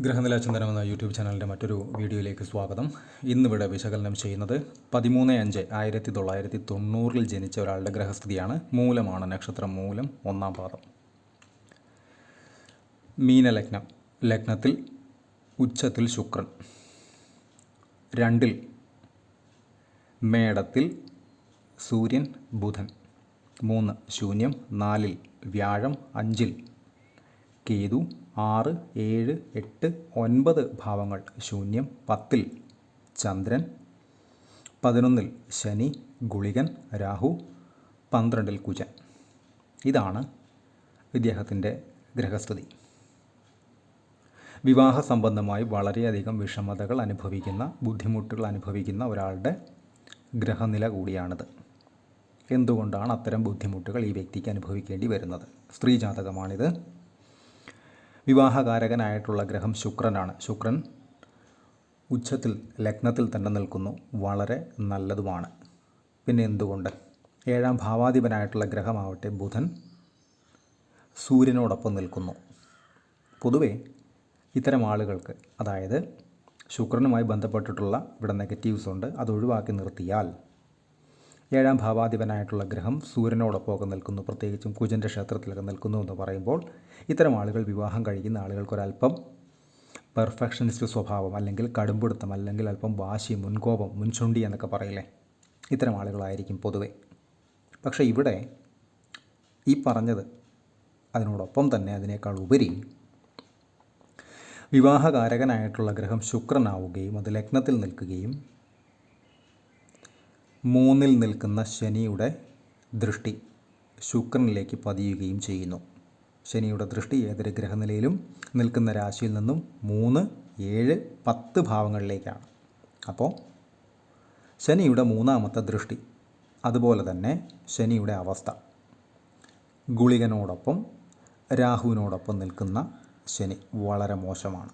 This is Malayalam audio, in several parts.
ഗ്രഹനില ചിന്തനം എന്ന യൂട്യൂബ് ചാനലിന്റെ മറ്റൊരു വീഡിയോയിലേക്ക് സ്വാഗതം. ഇന്നിവിടെ വിശകലനം ചെയ്യുന്നത് പതിമൂന്ന് അഞ്ച് ആയിരത്തി തൊള്ളായിരത്തി തൊണ്ണൂറിൽ ജനിച്ച ഒരാളുടെ ഗ്രഹസ്ഥിതിയാണ്. മൂലമാണ് നക്ഷത്രം മൂലം ഒന്നാം പാദം. മീനലഗ്നം. ലഗ്നത്തിൽ ഉച്ചത്തിൽ ശുക്രൻ. രണ്ടിൽ മേടത്തിൽ സൂര്യൻ ബുധൻ. മൂന്ന് ശൂന്യം നാലിൽ വ്യാഴം അഞ്ചിൽ കേതു ആറ് ഏഴ് എട്ട് ഒൻപത് ഭാവങ്ങൾ. ശൂന്യം. പത്തിൽ ചന്ദ്രൻ. പതിനൊന്നിൽ ശനി ഗുളികൻ രാഹു. പന്ത്രണ്ടിൽ കുജൻ. ഇതാണ് ഇദ്ദേഹത്തിന്റെ ഗ്രഹസ്ഥിതി. വിവാഹ സംബന്ധമായി വളരെയധികം വിഷമതകൾ അനുഭവിക്കുന്ന ബുദ്ധിമുട്ടുകൾ അനുഭവിക്കുന്ന ഒരാളുടെ ഗ്രഹനില കൂടിയാണിത്. എന്തുകൊണ്ടാണ് അത്തരം ബുദ്ധിമുട്ടുകൾ ഈ വ്യക്തിക്ക് അനുഭവിക്കേണ്ടി വരുന്നത്? സ്ത്രീ ജാതകമാണിത് വിവാഹകാരകനായിട്ടുള്ള ഗ്രഹം ശുക്രനാണ്. ശുക്രൻ ഉച്ചത്തിൽ ലഗ്നത്തിൽ തന്നെ നിൽക്കുന്നു. വളരെ നല്ലതുമാണ്. പിന്നെ എന്തുകൊണ്ട്? ഏഴാം ഭാവാധിപനായിട്ടുള്ള ഗ്രഹമാവട്ടെ ബുധൻ സൂര്യനോടൊപ്പം നിൽക്കുന്നു. പൊതുവെ ഇത്തരം ആളുകൾക്ക് അതായത് ശുക്രനുമായി ബന്ധപ്പെട്ടിട്ടുള്ള ഇവിടെ നെഗറ്റീവ്സ് ഉണ്ട് അത് ഒഴിവാക്കി നിർത്തിയാൽ ഏഴാം ഭാവാധിപനായിട്ടുള്ള ഗ്രഹം സൂര്യനോടൊപ്പമൊക്കെ നിൽക്കുന്നു. പ്രത്യേകിച്ചും കുജന്റെ ക്ഷേത്രത്തിലൊക്കെ നിൽക്കുന്നു എന്ന് പറയുമ്പോൾ ഇത്തരം ആളുകൾ വിവാഹം കഴിക്കുന്ന ആളുകൾക്കൊരല്പം പെർഫെക്ഷനിസ്റ്റ് സ്വഭാവം അല്ലെങ്കിൽ കടുംപിടുത്തം അല്ലെങ്കിൽ അല്പം വാശി മുൻകോപം മുൻചുണ്ടി എന്നൊക്കെ പറയില്ലേ? ഇത്തരം ആളുകളായിരിക്കും പൊതുവെ. പക്ഷേ ഇവിടെ ഈ പറഞ്ഞത് അതിനോടൊപ്പം തന്നെ അതിനേക്കാൾ ഉപരി വിവാഹകാരകനായിട്ടുള്ള ഗ്രഹം ശുക്രനാവുകയും അത് ലഗ്നത്തിൽ നിൽക്കുകയും മൂന്നിൽ നിൽക്കുന്ന ശനിയുടെ ദൃഷ്ടി ശുക്രനിലേക്ക് പതിയുകയും ചെയ്യുന്നു. ശനിയുടെ ദൃഷ്ടി ഏതൊരു ഗ്രഹനിലയിലും നിൽക്കുന്ന രാശിയിൽ നിന്നും മൂന്ന് ഏഴ് പത്ത് ഭാവങ്ങളിലേക്കാണ്. അപ്പോൾ ശനിയുടെ മൂന്നാമത്തെ ദൃഷ്ടി അതുപോലെ തന്നെ ശനിയുടെ അവസ്ഥ. ഗുളികനോടൊപ്പം രാഹുവിനോടൊപ്പം നിൽക്കുന്ന ശനി വളരെ മോശമാണ്.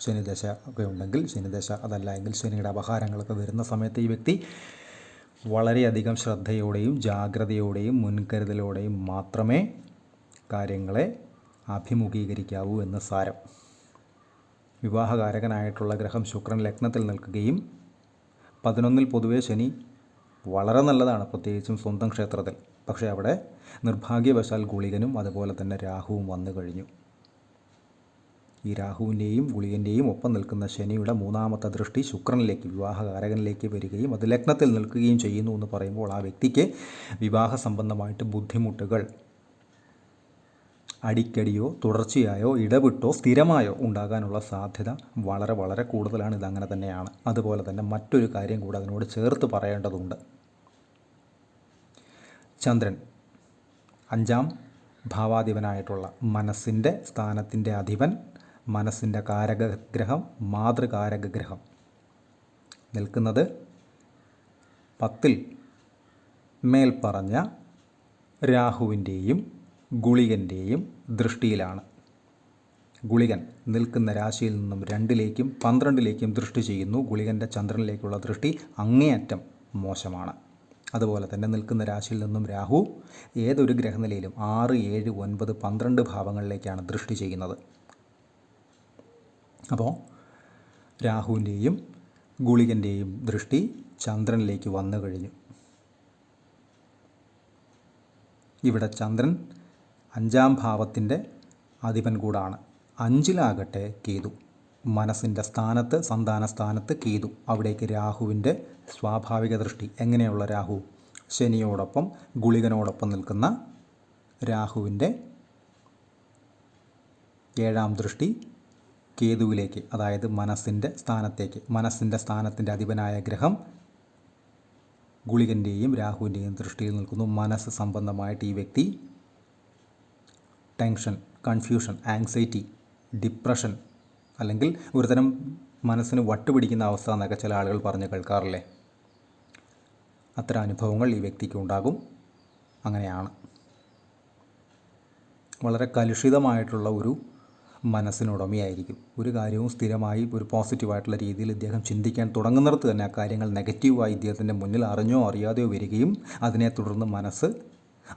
ശനിദശ ഒക്കെ ഉണ്ടെങ്കിൽ ശനിദശ അതല്ല എങ്കിൽ ശനിയുടെ അപഹാരങ്ങളൊക്കെ വരുന്ന സമയത്ത് ഈ വ്യക്തി വളരെയധികം ശ്രദ്ധയോടെയും ജാഗ്രതയോടെയും മുൻകരുതലോടെയും മാത്രമേ കാര്യങ്ങളെ അഭിമുഖീകരിക്കാവൂ എന്ന് സാരം. വിവാഹകാരകനായിട്ടുള്ള ഗ്രഹം ശുക്രൻ ലഗ്നത്തിൽ നിൽക്കുകയും പതിനൊന്നിൽ പൊതുവെ ശനി വളരെ നല്ലതാണ് പ്രത്യേകിച്ചും സ്വന്തം ക്ഷേത്രത്തിൽ. പക്ഷേ അവിടെ നിർഭാഗ്യവശാൽ ഗുളികനും അതുപോലെ തന്നെ രാഹുവും വന്നു കഴിഞ്ഞു. ഈ രാഹുവിന്റെയും ഗുളികന്റെയും ഒപ്പം നിൽക്കുന്ന ശനിയുടെ മൂന്നാമത്തെ ദൃഷ്ടി ശുക്രനിലേക്ക് വിവാഹകാരകനിലേക്ക് വരികയും അത് ലഗ്നത്തിൽ നിൽക്കുകയും ചെയ്യുന്നു എന്ന് പറയുമ്പോൾ ആ വ്യക്തിക്ക് വിവാഹ സംബന്ധമായിട്ട് ബുദ്ധിമുട്ടുകൾ അടിക്കടിയോ തുടർച്ചയായോ ഇടവിട്ടോ സ്ഥിരമായോ ഉണ്ടാകാനുള്ള സാധ്യത വളരെ വളരെ കൂടുതലാണ്. ഇതങ്ങനെ തന്നെയാണ്. അതുപോലെ തന്നെ മറ്റൊരു കാര്യം കൂടെ അതിനോട് ചേർത്ത് പറയേണ്ടതുണ്ട്. ചന്ദ്രൻ അഞ്ചാം ഭാവാധിപനായിട്ടുള്ള മനസ്സിന്റെ സ്ഥാനത്തിന്റെ അധിപൻ മനസ്സിന്റെ കാരകഗ്രഹം മാതൃകാരകഗ്രഹം. നിൽക്കുന്നത് പത്തിൽ മേൽപ്പറഞ്ഞ രാഹുവിന്റെയും ഗുളികന്റെയും ദൃഷ്ടിയിലാണ്. ഗുളികൻ നിൽക്കുന്ന രാശിയിൽ നിന്നും രണ്ടിലേക്കും പന്ത്രണ്ടിലേക്കും ദൃഷ്ടി ചെയ്യുന്നു. ഗുളികന്റെ ചന്ദ്രനിലേക്കുള്ള ദൃഷ്ടി അങ്ങേയറ്റം മോശമാണ്. അതുപോലെ തന്നെ നിൽക്കുന്ന രാശിയിൽ നിന്നും രാഹു ഏതൊരു ഗ്രഹനിലയിലും ആറ് ഏഴ് ഒൻപത് പന്ത്രണ്ട് ഭാവങ്ങളിലേക്കാണ് ദൃഷ്ടി ചെയ്യുന്നത്. അപ്പോൾ രാഹുവിന്റെയും ഗുളികന്റെയും ദൃഷ്ടി ചന്ദ്രനിലേക്ക് വന്നു കഴിഞ്ഞു. ഇവിടെ ചന്ദ്രൻ അഞ്ചാം ഭാവത്തിന്റെ അധിപൻ കൂടാണ്. അഞ്ചിലാകട്ടെ കേതു. മനസ്സിന്റെ സ്ഥാനത്ത് സന്താന സ്ഥാനത്ത് കേതു. അവിടേക്ക് രാഹുവിന്റെ സ്വാഭാവിക ദൃഷ്ടി. എങ്ങനെയുള്ള രാഹു? ശനിയോടൊപ്പം ഗുളികനോടൊപ്പം നിൽക്കുന്ന രാഹുവിന്റെ ഏഴാം ദൃഷ്ടി കേതുവിലേക്ക് അതായത് മനസ്സിന്റെ സ്ഥാനത്തേക്ക്. മനസ്സിന്റെ സ്ഥാനത്തിന്റെ അധിപനായ ഗ്രഹം ഗുളികന്റെയും രാഹുവിന്റെയും ദൃഷ്ടിയിൽ നിൽക്കുന്നു. മനസ്സ് സംബന്ധമായിട്ട് ഈ വ്യക്തി ടെൻഷൻ കൺഫ്യൂഷൻ ആങ്സൈറ്റി ഡിപ്രഷൻ അല്ലെങ്കിൽ ഒരുതരം മനസ്സിന് വട്ടുപിടിക്കുന്ന അവസ്ഥ എന്നൊക്കെ ചില ആളുകൾ പറഞ്ഞ് കേൾക്കാറില്ലേ? അത്തരം അനുഭവങ്ങൾ ഈ വ്യക്തിക്ക് ഉണ്ടാകും. അങ്ങനെയാണ്. വളരെ കലുഷിതമായിട്ടുള്ള ഒരു മനസ്സിനുടമയായിരിക്കും. ഒരു കാര്യവും സ്ഥിരമായി ഒരു പോസിറ്റീവായിട്ടുള്ള രീതിയിൽ ഇദ്ദേഹം ചിന്തിക്കാൻ തുടങ്ങുന്നിടത്ത് തന്നെ ആ കാര്യങ്ങൾ നെഗറ്റീവായി ഇദ്ദേഹത്തിന്റെ മുന്നിൽ അറിഞ്ഞോ അറിയാതെയോ വരികയും അതിനെ തുടർന്ന് മനസ്സ്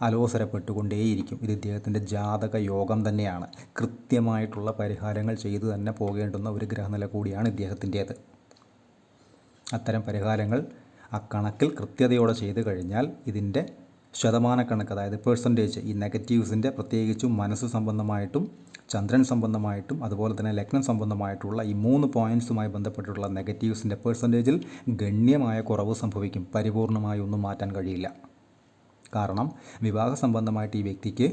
അലോസരപ്പെട്ടുകൊണ്ടേയിരിക്കും. ഇത് ഇദ്ദേഹത്തിന്റെ ജാതക യോഗം തന്നെയാണ്. കൃത്യമായിട്ടുള്ള പരിഹാരങ്ങൾ ചെയ്തു തന്നെ പോകേണ്ടുന്ന ഒരു ഗ്രഹനില കൂടിയാണ് ഇദ്ദേഹത്തിന്റേത്. അത്തരം പരിഹാരങ്ങൾ ആ കണക്കിൽ കൃത്യതയോടെ ചെയ്തു കഴിഞ്ഞാൽ ഇതിന്റെ ശതമാനക്കണക്ക് അതായത് പേഴ്സന്റേജ് ഈ നെഗറ്റീവ്സിന്റെ പ്രത്യേകിച്ചും മനസ്സ് സംബന്ധമായിട്ടും ചന്ദ്രൻ സംബന്ധമായിട്ടും അതുപോലെ തന്നെ ലഗ്നം സംബന്ധമായിട്ടുള്ള ഈ മൂന്ന് പോയിന്റ്സുമായി ബന്ധപ്പെട്ടിട്ടുള്ള നെഗറ്റീവ്സിന്റെ പേഴ്സന്റേജിൽ ഗണ്യമായ കുറവ് സംഭവിക്കും. പരിപൂർണമായി ഒന്നും മാറ്റാൻ കഴിയില്ല. കാരണം വിവാഹ സംബന്ധമായിട്ട് ഈ വ്യക്തിക്ക്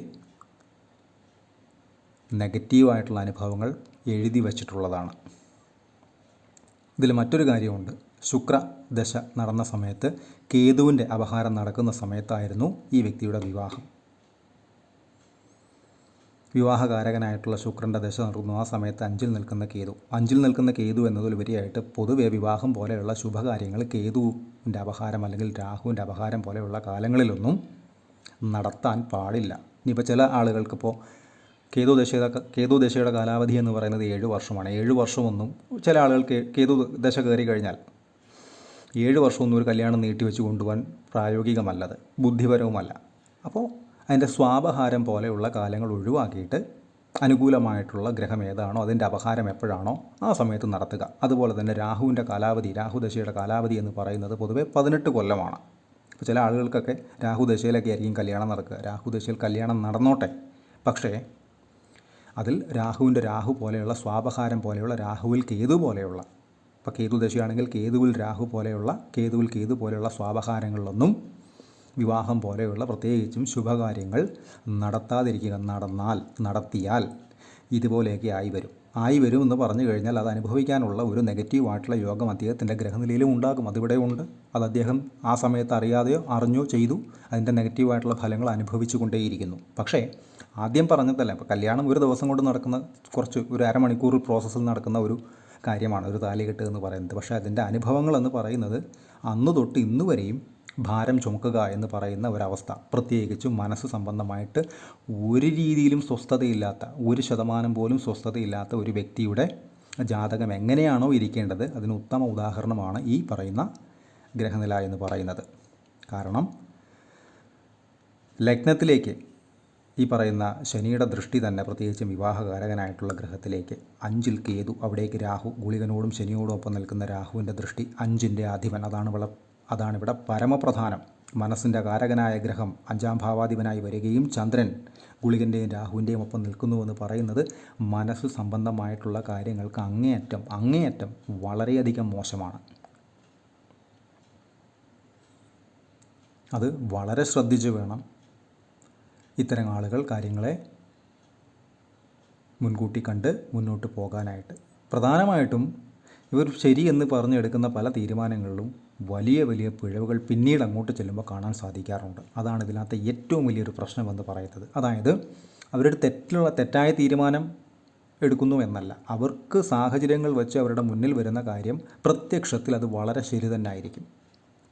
നെഗറ്റീവായിട്ടുള്ള അനുഭവങ്ങൾ എഴുതി വച്ചിട്ടുള്ളതാണ്. ഇതിൽ മറ്റൊരു കാര്യമുണ്ട്. ശുക്ര ദശ നടന്ന സമയത്ത് കേതുവിന്റെ അപഹാരം നടക്കുന്ന സമയത്തായിരുന്നു ഈ വ്യക്തിയുടെ വിവാഹം. വിവാഹകാരകനായിട്ടുള്ള ശുക്രന്റെ ദശ നടക്കുന്നു ആ സമയത്ത് അഞ്ചിൽ നിൽക്കുന്ന കേതു. അഞ്ചിൽ നിൽക്കുന്ന കേതു എന്നതിലുപരിയായിട്ട് പൊതുവെ വിവാഹം പോലെയുള്ള ശുഭകാര്യങ്ങൾ കേതുവിന്റെ അപഹാരം അല്ലെങ്കിൽ രാഹുവിന്റെ അപഹാരം പോലെയുള്ള കാലങ്ങളിലൊന്നും നടത്താൻ പാടില്ല. ഇനിയിപ്പോൾ ചില ആളുകൾക്കിപ്പോൾ കേതു ദശയുടെ കേതു ദശയുടെ കാലാവധി എന്ന് പറയുന്നത് ഏഴ് വർഷമാണ്. ഏഴ് വർഷമൊന്നും ചില ആളുകൾക്ക് കേതു ദശ കയറി കഴിഞ്ഞാൽ ഏഴ് വർഷമൊന്നും ഒരു കല്യാണം നീട്ടിവെച്ച് കൊണ്ടുപോകാൻ പ്രായോഗികമല്ലത്. ബുദ്ധിപരവുമല്ല. അപ്പോൾ അതിന്റെ സ്വാപഹാരം പോലെയുള്ള കാലങ്ങൾ ഒഴിവാക്കിയിട്ട് അനുകൂലമായിട്ടുള്ള ഗ്രഹം ഏതാണോ അതിന്റെ അപഹാരം എപ്പോഴാണോ ആ സമയത്ത് നടത്തുക. അതുപോലെ തന്നെ രാഹുവിന്റെ കാലാവധി രാഹുദശയുടെ കാലാവധി എന്ന് പറയുന്നത് പൊതുവേ പതിനെട്ട് കൊല്ലമാണ്. ഇപ്പോൾ ചില ആളുകൾക്കൊക്കെ രാഹുദശയിലൊക്കെ ആയിരിക്കും കല്യാണം നടക്കുക. രാഹുദശയിൽ കല്യാണം നടന്നോട്ടെ. പക്ഷേ അതിൽ രാഹുവിന്റെ രാഹു പോലെയുള്ള സ്വാപഹാരം പോലെയുള്ള രാഹുവിൽ കേതു പോലെയുള്ള ഇപ്പോൾ കേതു ദശയാണെങ്കിൽ കേതുവിൽ രാഹു പോലെയുള്ള കേതുവിൽ കേതു പോലെയുള്ള സ്വാപഹാരങ്ങളിലൊന്നും വിവാഹം പോലെയുള്ള പ്രത്യേകിച്ചും ശുഭകാര്യങ്ങൾ നടത്താതിരിക്കുക നടന്നാൽ നടത്തിയാൽ ഇതുപോലെയൊക്കെ ആയി വരും. ആയി വരും എന്ന് പറഞ്ഞു കഴിഞ്ഞാൽ അത് അനുഭവിക്കാനുള്ള ഒരു നെഗറ്റീവായിട്ടുള്ള യോഗം അദ്ദേഹത്തിന്റെ ഗ്രഹനിലയിലും ഉണ്ടാകും. അതിവിടെ ഉണ്ട്. അത് അദ്ദേഹം ആ സമയത്ത് അറിയാതെയോ അറിഞ്ഞോ ചെയ്തു. അതിന്റെ നെഗറ്റീവായിട്ടുള്ള ഫലങ്ങൾ അനുഭവിച്ചു കൊണ്ടേയിരിക്കുന്നു പക്ഷേ ആദ്യം പറഞ്ഞതല്ല ഇപ്പോൾ കല്യാണം ഒരു ദിവസം കൊണ്ട് നടക്കുന്ന കുറച്ച് ഒരു അരമണിക്കൂർ പ്രോസസ്സിൽ നടക്കുന്ന ഒരു കാര്യമാണ് ഒരു താലികെട്ട് എന്ന് പറയുന്നത്. പക്ഷേ അതിന്റെ അനുഭവങ്ങൾ എന്ന് പറയുന്നത് അന്ന് തൊട്ട് ഇന്ന് വരെയും ഭാരം ചുമക്കുക എന്ന് പറയുന്ന ഒരവസ്ഥ. പ്രത്യേകിച്ചും മനസ്സ് സംബന്ധമായിട്ട് ഒരു രീതിയിലും സ്വസ്ഥതയില്ലാത്ത ഒരു ശതമാനം പോലും സ്വസ്ഥതയില്ലാത്ത ഒരു വ്യക്തിയുടെ ജാതകം എങ്ങനെയാണോ ഇരിക്കേണ്ടത് അതിന് ഉത്തമ ഉദാഹരണമാണ് ഈ പറയുന്ന ഗ്രഹനില എന്ന് പറയുന്നത്. കാരണം ലഗ്നത്തിലേക്ക് ഈ പറയുന്ന ശനിയുടെ ദൃഷ്ടി തന്നെ പ്രത്യേകിച്ചും വിവാഹകാരകനായിട്ടുള്ള ഗ്രഹത്തിലേക്ക്. അഞ്ചിൽ കേതു അവിടേക്ക് രാഹു ഗുളികനോടും ശനിയോടും ഒപ്പം നിൽക്കുന്ന രാഹുവിന്റെ ദൃഷ്ടി അഞ്ചിന്റെ അധിപൻ. അതാണ് ഇവിടെ അതാണിവിടെ പരമപ്രധാനം. മനസ്സിന്റെ കാരകനായ ഗ്രഹം അഞ്ചാം ഭാവാധിപനായി വരികയും ചന്ദ്രൻ ഗുളികന്റെയും രാഹുവിന്റെയും ഒപ്പം നിൽക്കുന്നുവെന്ന് പറയുന്നത് മനസ്സ് സംബന്ധമായിട്ടുള്ള കാര്യങ്ങൾക്ക് അങ്ങേയറ്റം അങ്ങേയറ്റം വളരെയധികം മോശമാണ്. അത് വളരെ ശ്രദ്ധിച്ച് വേണം ഇത്തരം ആളുകൾ കാര്യങ്ങളെ മുൻകൂട്ടി കണ്ട് മുന്നോട്ട് പോകാനായിട്ട്. പ്രധാനമായിട്ടും ഇവർ ശരി എന്ന് പറഞ്ഞെടുക്കുന്ന പല തീരുമാനങ്ങളിലും വലിയ വലിയ പിഴവുകൾ പിന്നീട് അങ്ങോട്ട് ചെല്ലുമ്പോൾ കാണാൻ സാധിക്കാറുണ്ട്. അതാണ് ഇതിനകത്ത് ഏറ്റവും വലിയൊരു പ്രശ്നമെന്ന് പറയുന്നത്. അതായത് അവരുടെ തെറ്റുള്ള തെറ്റായ തീരുമാനം എടുക്കുന്നു എന്നല്ല. അവർക്ക് സാഹചര്യങ്ങൾ വെച്ച് അവരുടെ മുന്നിൽ വരുന്ന കാര്യം പ്രത്യക്ഷത്തിൽ അത് വളരെ ശരി തന്നെ ആയിരിക്കും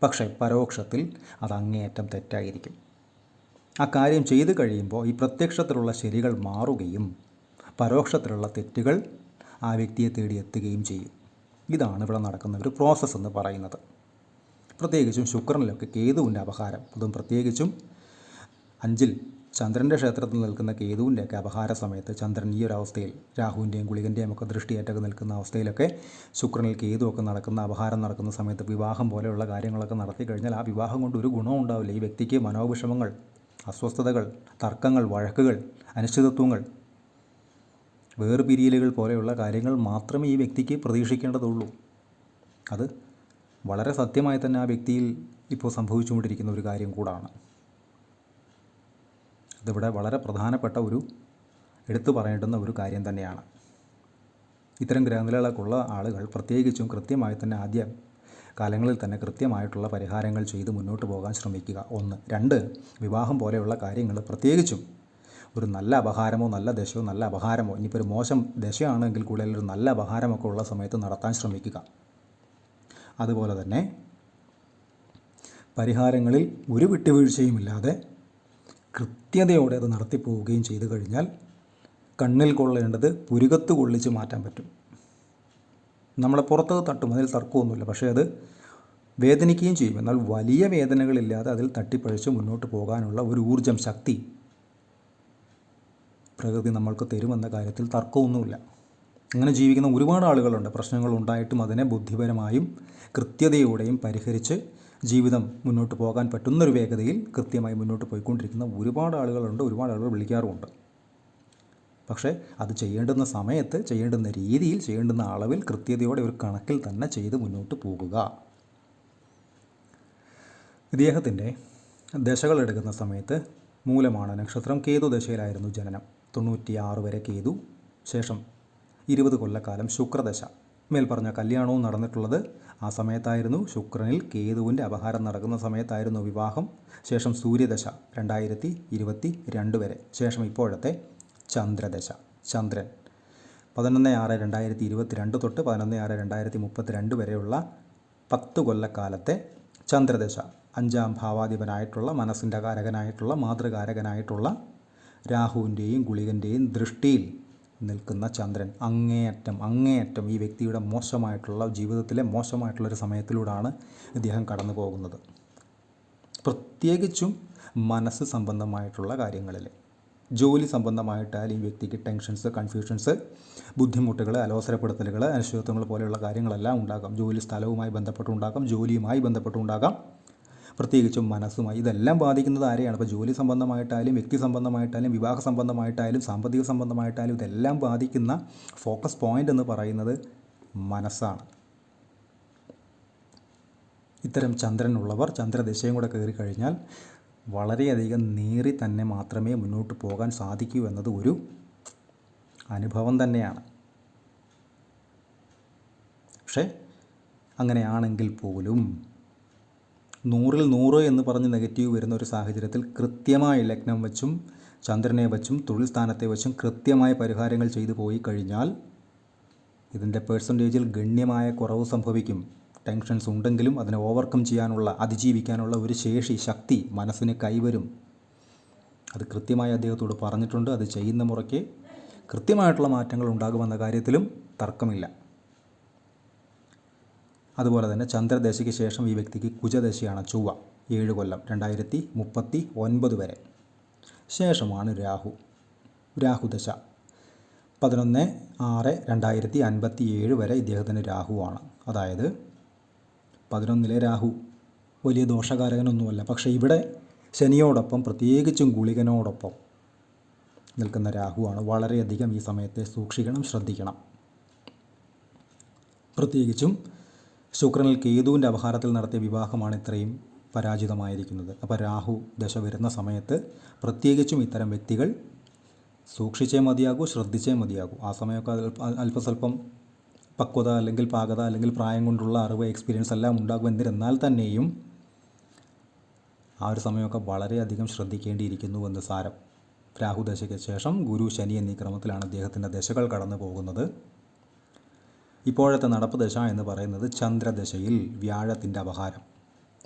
പക്ഷേ പരോക്ഷത്തിൽ അത് അങ്ങേയറ്റം തെറ്റായിരിക്കും. ആ കാര്യം ചെയ്തു കഴിയുമ്പോൾ ഈ പ്രത്യക്ഷത്തിലുള്ള ശരികൾ മാറുകയും പരോക്ഷത്തിലുള്ള തെറ്റുകൾ ആ വ്യക്തിയെ തേടി എത്തുകയും ചെയ്യും. ഇതാണ് ഇവിടെ നടക്കുന്ന ഒരു പ്രോസസ്സ് എന്ന് പറയുന്നത്. പ്രത്യേകിച്ചും ശുക്രനിലൊക്കെ കേതുവിന്റെ അപഹാരം. അതും പ്രത്യേകിച്ചും അഞ്ചിൽ ചന്ദ്രന്റെ ക്ഷേത്രത്തിൽ നിൽക്കുന്ന കേതുവിന്റെയൊക്കെ അപഹാര സമയത്ത് ചന്ദ്രൻ ഈ ഒരു അവസ്ഥയിൽ രാഹുവിന്റെയും ഗുളികന്റെയും ഒക്കെ ദൃഷ്ടിയേറ്റൊക്കെ നിൽക്കുന്ന അവസ്ഥയിലൊക്കെ ശുക്രനിൽ കേതുവൊക്കെ നടക്കുന്ന അപഹാരം നടക്കുന്ന സമയത്ത് വിവാഹം പോലെയുള്ള കാര്യങ്ങളൊക്കെ നടത്തി കഴിഞ്ഞാൽ ആ വിവാഹം കൊണ്ട് ഒരു ഗുണവും ഉണ്ടാവില്ല. ഈ വ്യക്തിക്ക് മനോവിഷമങ്ങൾ അസ്വസ്ഥതകൾ തർക്കങ്ങൾ വഴക്കുകൾ അനിശ്ചിതത്വങ്ങൾ വേർപിരിയലുകൾ പോലെയുള്ള കാര്യങ്ങൾ മാത്രമേ ഈ വ്യക്തിക്ക് പ്രതീക്ഷിക്കേണ്ടതുള്ളൂ. അത് വളരെ സത്യമായി തന്നെ ആ വ്യക്തിയിൽ ഇപ്പോൾ സംഭവിച്ചുകൊണ്ടിരിക്കുന്ന ഒരു കാര്യം കൂടാണ്. അതിവിടെ വളരെ പ്രധാനപ്പെട്ട ഒരു എടുത്തു പറയേണ്ടുന്ന ഒരു കാര്യം തന്നെയാണ്. ഇത്തരം ഗ്രഹനിലകളൊക്കെയുള്ള ആളുകൾ പ്രത്യേകിച്ചും കൃത്യമായി തന്നെ ആദ്യ കാലങ്ങളിൽ തന്നെ കൃത്യമായിട്ടുള്ള പരിഹാരങ്ങൾ ചെയ്ത് മുന്നോട്ട് പോകാൻ ശ്രമിക്കുക. ഒന്ന്. രണ്ട്. വിവാഹം പോലെയുള്ള കാര്യങ്ങൾ പ്രത്യേകിച്ചും ഒരു നല്ല അപഹാരമോ നല്ല ദശയോ നല്ല അപഹാരമോ ഇനിയിപ്പോൾ ഒരു മോശം ദശയാണെങ്കിൽ കൂടുതൽ ഒരു നല്ല അപഹാരമൊക്കെ ഉള്ള സമയത്ത് നടത്താൻ ശ്രമിക്കുക. അതുപോലെ തന്നെ പരിഹാരങ്ങളിൽ ഒരു വിട്ടുവീഴ്ചയുമില്ലാതെ കൃത്യതയോടെ അത് നടത്തിപ്പോവുകയും ചെയ്തു കഴിഞ്ഞാൽ കണ്ണിൽ കൊള്ളേണ്ടത് പുരുകത്ത് കൊള്ളിച്ച് മാറ്റാൻ പറ്റും. നമ്മളെ പുറത്ത് തട്ടും അതിൽ തർക്കമൊന്നുമില്ല. പക്ഷേ അത് വേദനിക്കുകയും ചെയ്യും. എന്നാൽ വലിയ വേദനകളില്ലാതെ അതിൽ തട്ടിപ്പഴിച്ച് മുന്നോട്ട് പോകാനുള്ള ഒരു ഊർജം ശക്തി പ്രകൃതി നമ്മൾക്ക് തരുമെന്ന കാര്യത്തിൽ തർക്കമൊന്നുമില്ല. അങ്ങനെ ജീവിക്കുന്ന ഒരുപാട് ആളുകളുണ്ട്. പ്രശ്നങ്ങൾ ഉണ്ടായിട്ടും അതിനെ ബുദ്ധിപരമായും കൃത്യതയോടെയും പരിഹരിച്ച് ജീവിതം മുന്നോട്ട് പോകാൻ പറ്റുന്നൊരു വേഗതയിൽ കൃത്യമായി മുന്നോട്ട് പോയിക്കൊണ്ടിരിക്കുന്ന ഒരുപാട് ആളുകളുണ്ട് ഒരുപാട് ആളുകൾ വിളിക്കാറുമുണ്ട്. പക്ഷേ അത് ചെയ്യേണ്ടുന്ന സമയത്ത് ചെയ്യേണ്ടുന്ന രീതിയിൽ ചെയ്യേണ്ടുന്ന അളവിൽ കൃത്യതയോടെ ഒരു കണക്കിൽ തന്നെ ചെയ്ത് മുന്നോട്ട് പോകുക. ഇദ്ദേഹത്തിന്റെ ദശകൾ എടുക്കുന്ന സമയത്ത് മൂലമാണ് നക്ഷത്രം കേതു ദശയിലായിരുന്നു ജനനം. തൊണ്ണൂറ്റിയാറ് വരെ കേതു. ശേഷം ഇരുപത് കൊല്ലക്കാലം ശുക്രദശ. മേൽപ്പറഞ്ഞ പറഞ്ഞ കല്യാണവും നടന്നിട്ടുള്ളത് ആ സമയത്തായിരുന്നു. ശുക്രനിൽ കേതുവിന്റെ അപഹാരം നടക്കുന്ന സമയത്തായിരുന്നു വിവാഹം. ശേഷം സൂര്യദശ രണ്ടായിരത്തി ഇരുപത്തി രണ്ട് വരെ. ശേഷം ഇപ്പോഴത്തെ ചന്ദ്രദശ ചന്ദ്രൻ. പതിനൊന്ന് ആറ് രണ്ടായിരത്തി ഇരുപത്തി രണ്ട് തൊട്ട് പതിനൊന്ന് ആറ് രണ്ടായിരത്തി മുപ്പത്തി രണ്ട് വരെയുള്ള പത്ത് കൊല്ലക്കാലത്തെ ചന്ദ്രദശ. അഞ്ചാം ഭാവാധിപനായിട്ടുള്ള മനസ്സിന്റെ കാരകനായിട്ടുള്ള മാതൃകാരകനായിട്ടുള്ള രാഹുവിന്റെയും ഗുളികന്റെയും ദൃഷ്ടിയിൽ നിൽക്കുന്ന ചന്ദ്രൻ. അങ്ങേയറ്റം അങ്ങേയറ്റം ഈ വ്യക്തിയുടെ മോശമായിട്ടുള്ള ജീവിതത്തിലെ മോശമായിട്ടുള്ള ഒരു സമയത്തിലൂടെയാണ് ഇദ്ദേഹം കടന്നു പോകുന്നത്. പ്രത്യേകിച്ചും മനസ്സ് സംബന്ധമായിട്ടുള്ള കാര്യങ്ങളിൽ ജോലി സംബന്ധമായിട്ടാൽ ഈ വ്യക്തിക്ക് ടെൻഷൻസ് കൺഫ്യൂഷൻസ് ബുദ്ധിമുട്ടുകൾ അലോസരപ്പെടുത്തലുകൾ അനിശ്ചിതത്വങ്ങൾ പോലെയുള്ള കാര്യങ്ങളെല്ലാം ഉണ്ടാകാം. ജോലി സ്ഥലവുമായി ബന്ധപ്പെട്ടുണ്ടാകാം ജോലിയുമായി ബന്ധപ്പെട്ടുണ്ടാകാം. പ്രത്യേകിച്ചും മനസ്സുമായി. ഇതെല്ലാം ബാധിക്കുന്നത് ആരെയാണ്? ഇപ്പോൾ ജോലി സംബന്ധമായിട്ടായാലും വ്യക്തി സംബന്ധമായിട്ടായാലും വിവാഹ സംബന്ധമായിട്ടായാലും സാമ്പത്തിക സംബന്ധമായിട്ടായാലും ഇതെല്ലാം ബാധിക്കുന്ന ഫോക്കസ് പോയിന്റ് എന്ന് പറയുന്നത് മനസ്സാണ്. ഇത്തരം ചന്ദ്രനുള്ളവർ ചന്ദ്രദിശയും കൂടെ കയറി കഴിഞ്ഞാൽ വളരെയധികം നേറി തന്നെ മാത്രമേ മുന്നോട്ട് പോകാൻ സാധിക്കൂ എന്നത് ഒരു അനുഭവം തന്നെയാണ്. പക്ഷേ അങ്ങനെയാണെങ്കിൽ പോലും നൂറിൽ നൂറ് എന്ന് പറഞ്ഞ് നെഗറ്റീവ് വരുന്ന ഒരു സാഹചര്യത്തിൽ കൃത്യമായി ലഗ്നം വച്ചും ചന്ദ്രനെ വച്ചും തൊഴിൽ സ്ഥാനത്തെ വച്ചും കൃത്യമായ പരിഹാരങ്ങൾ ചെയ്തു പോയി കഴിഞ്ഞാൽ ഇതിന്റെ പേഴ്സന്റേജിൽ ഗണ്യമായ കുറവ് സംഭവിക്കും. ടെൻഷൻസ് ഉണ്ടെങ്കിലും അതിനെ ഓവർകം ചെയ്യാനുള്ള അതിജീവിക്കാനുള്ള ഒരു ശേഷി ശക്തി മനസ്സിന് കൈവരും. അത് കൃത്യമായി അദ്ദേഹത്തോട് പറഞ്ഞിട്ടുണ്ട്. അത് ചെയ്യുന്ന മുറയ്ക്ക് കൃത്യമായിട്ടുള്ള മാറ്റങ്ങൾ ഉണ്ടാകുമെന്ന കാര്യത്തിലും തർക്കമില്ല. അതുപോലെ തന്നെ ചന്ദ്രദശയ്ക്ക് ശേഷം ഈ വ്യക്തിക്ക് കുജദശയാണ് ചൊവ്വ ഏഴ് കൊല്ലം രണ്ടായിരത്തി മുപ്പത്തി ഒൻപത് വരെ. ശേഷമാണ് രാഹു രാഹുദശ. പതിനൊന്ന് ആറ് രണ്ടായിരത്തി അൻപത്തി ഏഴ് വരെ ഇദ്ദേഹത്തിന് രാഹുവാണ്. അതായത് പതിനൊന്നിലെ രാഹു. വലിയ ദോഷകാരകനൊന്നുമല്ല. പക്ഷേ ഇവിടെ ശനിയോടൊപ്പം പ്രത്യേകിച്ചും ഗുളികനോടൊപ്പം നിൽക്കുന്ന രാഹുവാണ്. വളരെയധികം ഈ സമയത്തെ സൂക്ഷിക്കണം ശ്രദ്ധിക്കണം. പ്രത്യേകിച്ചും ശുക്രനിൽ കേതുവിന്റെ അപഹാരത്തിൽ നടത്തിയ വിവാഹമാണ് ഇത്രയും പരാജിതമായിരിക്കുന്നത്. അപ്പോൾ രാഹു ദശ വരുന്ന സമയത്ത് പ്രത്യേകിച്ചും ഇത്തരം വ്യക്തികൾ സൂക്ഷിച്ചേ മതിയാകൂ ശ്രദ്ധിച്ചേ മതിയാകൂ. ആ സമയമൊക്കെ അല്പ അല്പസ്വല്പം പക്വത അല്ലെങ്കിൽ പാകത അല്ലെങ്കിൽ പ്രായം കൊണ്ടുള്ള അറിവ് എക്സ്പീരിയൻസ് എല്ലാം ഉണ്ടാകും. എന്നിരുന്നാൽ തന്നെയും ആ ഒരു സമയമൊക്കെ വളരെയധികം ശ്രദ്ധിക്കേണ്ടിയിരിക്കുന്നു എന്ന് സാരം. രാഹുദശയ്ക്ക് ശേഷം ഗുരു ശനി എന്നീ ക്രമത്തിലാണ് അദ്ദേഹത്തിന്റെ ദശകൾ കടന്നു പോകുന്നത് ഇപ്പോഴത്തെ നടപ്പ് ദശ എന്ന് പറയുന്നത് ചന്ദ്രദശയിൽ വ്യാഴത്തിന്റെ അപഹാരം.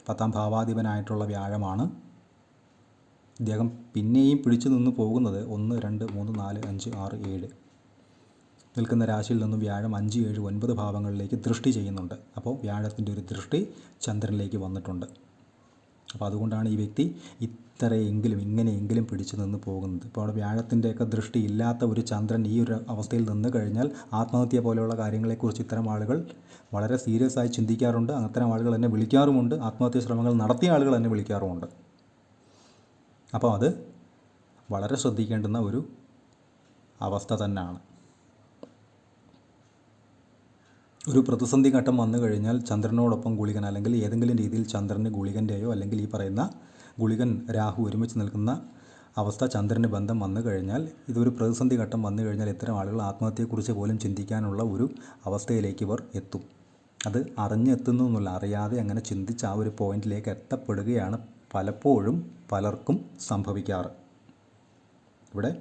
പത്താം ഭാവാധിപനായിട്ടുള്ള വ്യാഴമാണ്. ഇദ്ദേഹം പിന്നെയും പിടിച്ചു നിന്ന് പോകുന്നത് ഒന്ന് രണ്ട് മൂന്ന് നാല് അഞ്ച് ആറ് ഏഴ്. നിൽക്കുന്ന രാശിയിൽ നിന്നും വ്യാഴം അഞ്ച് ഏഴ് ഒൻപത് ഭാവങ്ങളിലേക്ക് ദൃഷ്ടി ചെയ്യുന്നുണ്ട്. അപ്പോൾ വ്യാഴത്തിന്റെ ഒരു ദൃഷ്ടി ചന്ദ്രനിലേക്ക് വന്നിട്ടുണ്ട്. അപ്പോൾ അതുകൊണ്ടാണ് ഈ വ്യക്തി ഇത്രയെങ്കിലും ഇങ്ങനെയെങ്കിലും പിടിച്ചു നിന്ന് പോകുന്നത്. ഇപ്പോൾ അവിടെ വ്യാഴത്തിന്റെയൊക്കെ ദൃഷ്ടി ഇല്ലാത്ത ഒരു ചന്ദ്രൻ ഈ ഒരു അവസ്ഥയിൽ നിന്ന് കഴിഞ്ഞാൽ ആത്മഹത്യ പോലെയുള്ള കാര്യങ്ങളെക്കുറിച്ച് ഇത്തരം ആളുകൾ വളരെ സീരിയസ് ആയി ചിന്തിക്കാറുണ്ട്. അത്തരം ആളുകൾ എന്നെ വിളിക്കാറുമുണ്ട്. ആത്മഹത്യ ശ്രമങ്ങൾ നടത്തിയ ആളുകൾ എന്നെ വിളിക്കാറുമുണ്ട്. അപ്പോൾ അത് വളരെ ശ്രദ്ധിക്കേണ്ടുന്ന ഒരു അവസ്ഥ തന്നെയാണ്. ഒരു പ്രതിസന്ധി ഘട്ടം വന്നു കഴിഞ്ഞാൽ ചന്ദ്രനോടൊപ്പം ഗുളികൻ അല്ലെങ്കിൽ ഏതെങ്കിലും രീതിയിൽ ചന്ദ്രന് ഗുളികന്റെയോ അല്ലെങ്കിൽ ഈ പറയുന്ന ഗുളികൻ രാഹു ഒരുമിച്ച് നിൽക്കുന്ന അവസ്ഥ ചന്ദ്രന് ബന്ധം വന്നു കഴിഞ്ഞാൽ ഇതൊരു പ്രതിസന്ധി ഘട്ടം വന്നു കഴിഞ്ഞാൽ ഇത്തരം ആളുകൾ ആത്മഹത്യയെക്കുറിച്ച് പോലും ചിന്തിക്കാനുള്ള ഒരു അവസ്ഥയിലേക്ക് ഇവർ എത്തും. അത് അറിഞ്ഞെത്തുന്നു എന്നുള്ള അറിയാതെ അങ്ങനെ ചിന്തിച്ച് ആ ഒരു പോയിന്റിലേക്ക് എത്തപ്പെടുകയാണ് പലപ്പോഴും പലർക്കും സംഭവിക്കാറ്. ഇവിടെ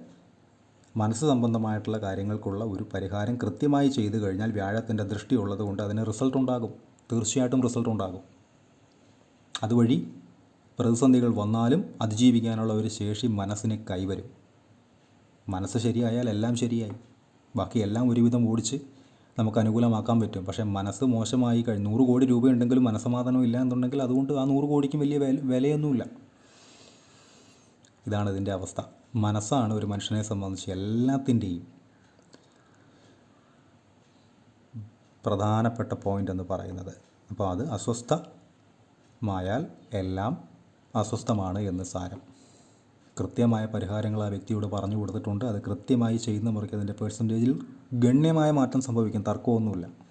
മനസ്സ് സംബന്ധമായിട്ടുള്ള കാര്യങ്ങൾക്കുള്ള ഒരു പരിഹാരം കൃത്യമായി ചെയ്തു കഴിഞ്ഞാൽ വ്യാഴത്തിന്റെ ദൃഷ്ടി ഉള്ളതുകൊണ്ട് അതിന് റിസൾട്ട് ഉണ്ടാകും. തീർച്ചയായിട്ടും റിസൾട്ട് ഉണ്ടാകും. അതുവഴി പ്രതിസന്ധികൾ വന്നാലും അതിജീവിക്കാനുള്ള ഒരു ശേഷി മനസ്സിന് കൈവരും. മനസ്സ് ശരിയായാൽ എല്ലാം ശരിയായി. ബാക്കി എല്ലാം ഒരുവിധം ഓടിച്ച് നമുക്ക് അനുകൂലമാക്കാൻ പറ്റും. പക്ഷേ മനസ്സ് മോശമായി കഴിഞ്ഞ് നൂറ് കോടി രൂപയുണ്ടെങ്കിലും മനസ്സമാധാനം ഇല്ല എന്നുണ്ടെങ്കിൽ അതുകൊണ്ട് ആ നൂറ് കോടിക്കും വലിയ വില വിലയൊന്നുമില്ല. ഇതാണ് ഇതിന്റെ അവസ്ഥ. മനസ്സാണ് ഒരു മനുഷ്യനെ സംബന്ധിച്ച് എല്ലാത്തിന്റെയും പ്രധാനപ്പെട്ട പോയിന്റ് എന്ന് പറയുന്നത്. അപ്പോൾ അത് അസ്വസ്ഥമായാൽ എല്ലാം അസ്വസ്ഥമാണ് എന്ന് സാരം. കൃത്യമായ പരിഹാരങ്ങൾ ആ വ്യക്തിയോട് പറഞ്ഞു കൊടുത്തിട്ടുണ്ട്. അത് കൃത്യമായി ചെയ്യുന്ന മുറയ്ക്ക് അതിന്റെ പേഴ്സന്റേജിൽ ഗണ്യമായ മാറ്റം സംഭവിക്കും. തർക്കമൊന്നുമില്ല.